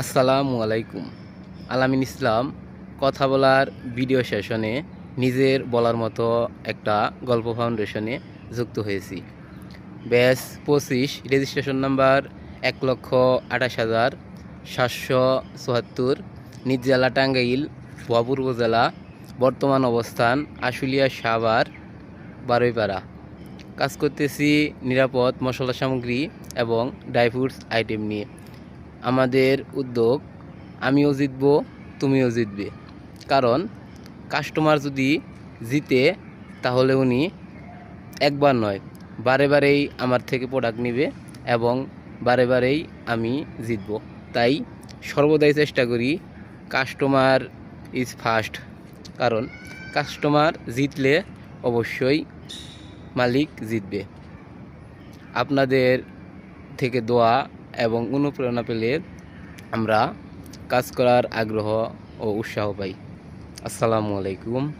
আসসালামু আলাইকুম। আলামিন ইসলাম, কথা বলার ভিডিও সেশনে নিজের বলার মতো একটা গল্প ফাউন্ডেশনে যুক্ত হয়েছি। ব্যাস পঁচিশ রেজিস্ট্রেশন নাম্বার এক লক্ষ আঠাশ হাজার সাতশো চুয়াত্তর নিজ জেলা টাঙ্গাইল ভুয়াপুর উপজেলা, বর্তমান অবস্থান আশুলিয়া সাভার, বারোইপাড়া। কাজ করতেছি নিরাপদ মশলা সামগ্রী এবং ড্রাই ফ্রুটস আইটেম নিয়ে। আমাদের উদ্যোগ, আমিও জিতব, তুমিও জিতবে। কারণ কাস্টমার যদি জিতে, তাহলে উনি একবার নয়, বারে বারেই আমার থেকে প্রোডাক্ট নেবে এবং বারে বারেই আমি জিতব। তাই সর্বদাই চেষ্টা করি কাস্টমার ইজ ফার্স্ট কারণ কাস্টমার জিতলে অবশ্যই মালিক জিতবে। আপনাদের থেকে দোয়া এবং অনুপ্রেরণা পেলে আমরা কাজ করার আগ্রহ ও উৎসাহ পাই। আসসালামু আলাইকুম।